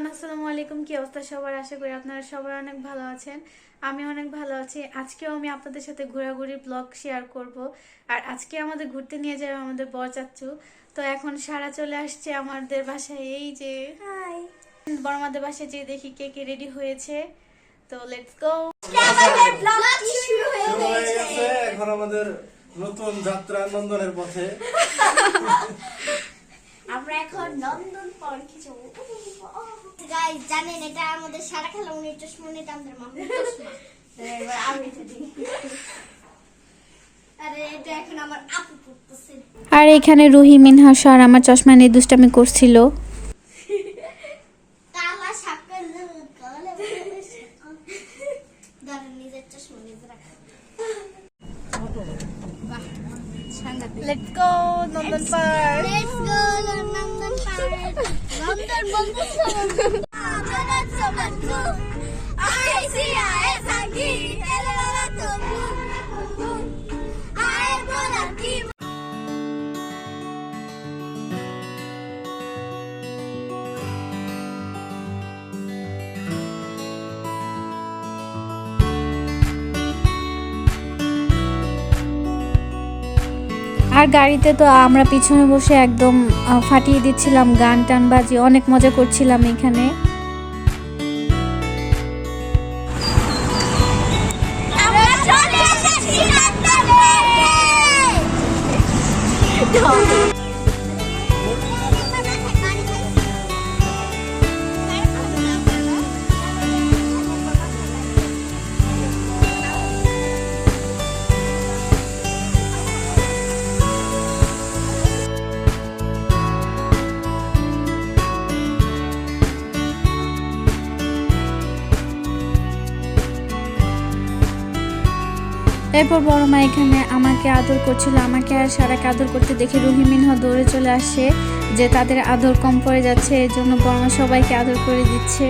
Everyone আসসালামু আলাইকুম। কি অবস্থা সবার? আশা করি আপনারা সবাই অনেক ভালো আছেন। আমি অনেক ভালো আছি। আজকেও আমি আপনাদের সাথে ঘোরাঘুরি ব্লগ শেয়ার করব। আর আজকে আমাদের ঘুরতে নিয়ে যাবে আমাদের বর চাচ্চু। তো এখন সারা চলে আসছে আমাদের বাসায়। এই যে হাই বড় আমাদের বাসায় যে দেখি কে কে রেডি হয়েছে। তো লেটস গো শুরু হয়ে গেছে? এখন আমাদের নতুন যাত্রা নন্দনের পথে আমরা এখন নন্দন পার্কে যাব গাইস জানেন এটা আমাদের সারা খেলা উনি চশমা এটা আমাদের মামুর চশমা। এবার আমি এটা দিই। আরে এটা এখন আমার আপু পড়তেছে আর এখানে রুহি মিনহা স্যার আমার চশমা নিয়ে দুষ্টামি করছিল। কালা সাকাল কালা ধরেন নিজের চশমা নিজে রাখা। লেটস গো আর গাড়িতে তো আমরা পিছনে বসে একদম ফাটিয়ে দিচ্ছিলাম গান টান বাজি অনেক মজা করছিলাম এখানে। এরপর বড় মা এখানে আমাকে আদর করছিল। আমাকে আর সারাকে আদর করতে দেখে রুহি মিনহা দৌড়ে চলে আসে যে তাদের আদর কম পড়ে যাচ্ছে, এজন্য জন্য বড় সবাইকে আদর করে দিচ্ছে।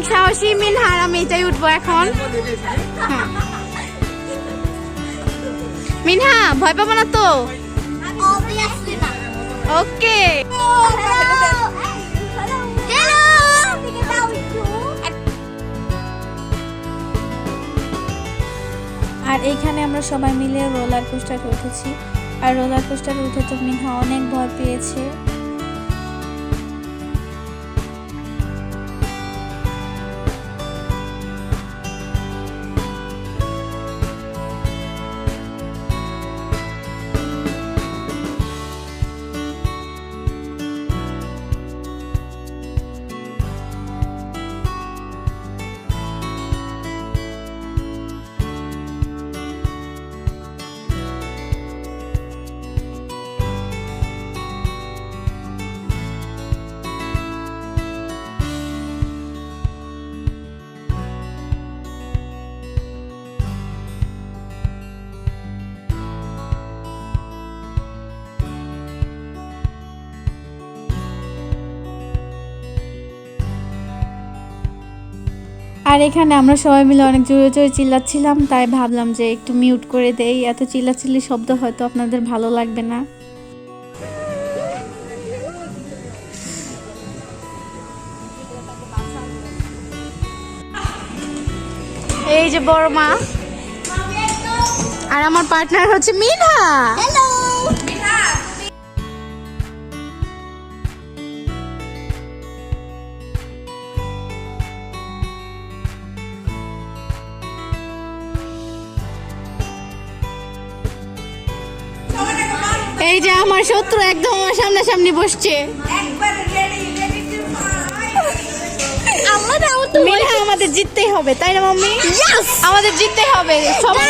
অনেক সাহসী মিনহার আমি এটাই উঠবো এখন। মিনহা ভয় পাবো না তো? ওকে। আর এইখানে আমরা সবাই মিলে রোলার কোস্টারে উঠেছি। আর রোলার কোস্টারে উঠে তো মিনহা অনেক ভয় পেয়েছে। আর এখানে আমরা সবাই মিলে অনেক জোরে জোরে চিল্লাচ্ছিলাম তাই ভাবলাম যে একটু মিউট করে দেই। এত চিল্লাচিল্লি শব্দ হয়তো আপনাদের ভালো লাগবে না। এই যে বড় মা। আর আমার পার্টনার হচ্ছে মিনা এই যে আমার শত্রু একদম আমার সামনাসামনি বসছে। আমাদের জিততেই হবে তাই না মাম্মি? আমাদের জিততেই হবে সবাই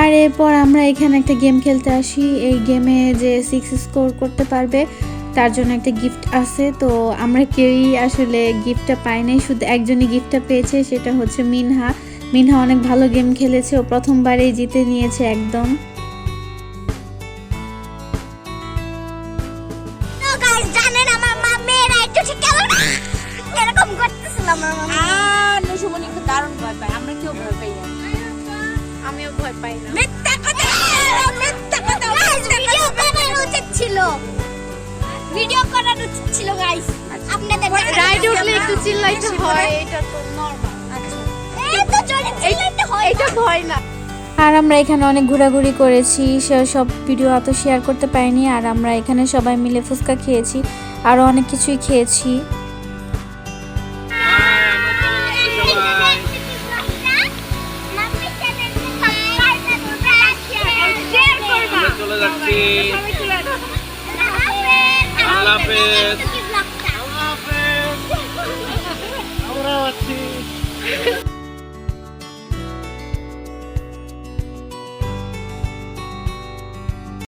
আর এরপর আমরা এখানে একটা গেম খেলতে আসি। এই গেমে যে সিক্স স্কোর করতে পারবে তার জন্য একটা গিফট আছে। তো আমরা কেউই আসলে গিফটটা পাই নাই শুধু একজনই গিফটটা পেয়েছে সেটা হচ্ছে মিনহা। মিনহা অনেক ভালো গেম খেলেছে ও প্রথমবারেই জিতে নিয়েছে একদম। তো গাইস জানেন আমার আর নসুমনি দারুণ ভয় পায় কেউ ভয় পাই না। আমিও ভয় পাই না। মিথ্যা কথা মিথ্যা কথা ভিডিও করার উচিত ছিল। ভিডিও করার উচিত ছিল গাইস আপনাদের রাইড উঠলে একটু চিল্লাইতে হয়। এটা তো নরমাল এই তো জোরে চিল্লাইতে হয় এটা ভয় না। আর আমরা এখানে অনেক ঘোরাঘুরি করেছি সে সব ভিডিও অত শেয়ার করতে পারিনি। আর আমরা এখানে সবাই মিলে ফুচকা খেয়েছি আরও অনেক কিছুই খেয়েছি। যাচ্ছি আল্লাহ হাফেজ।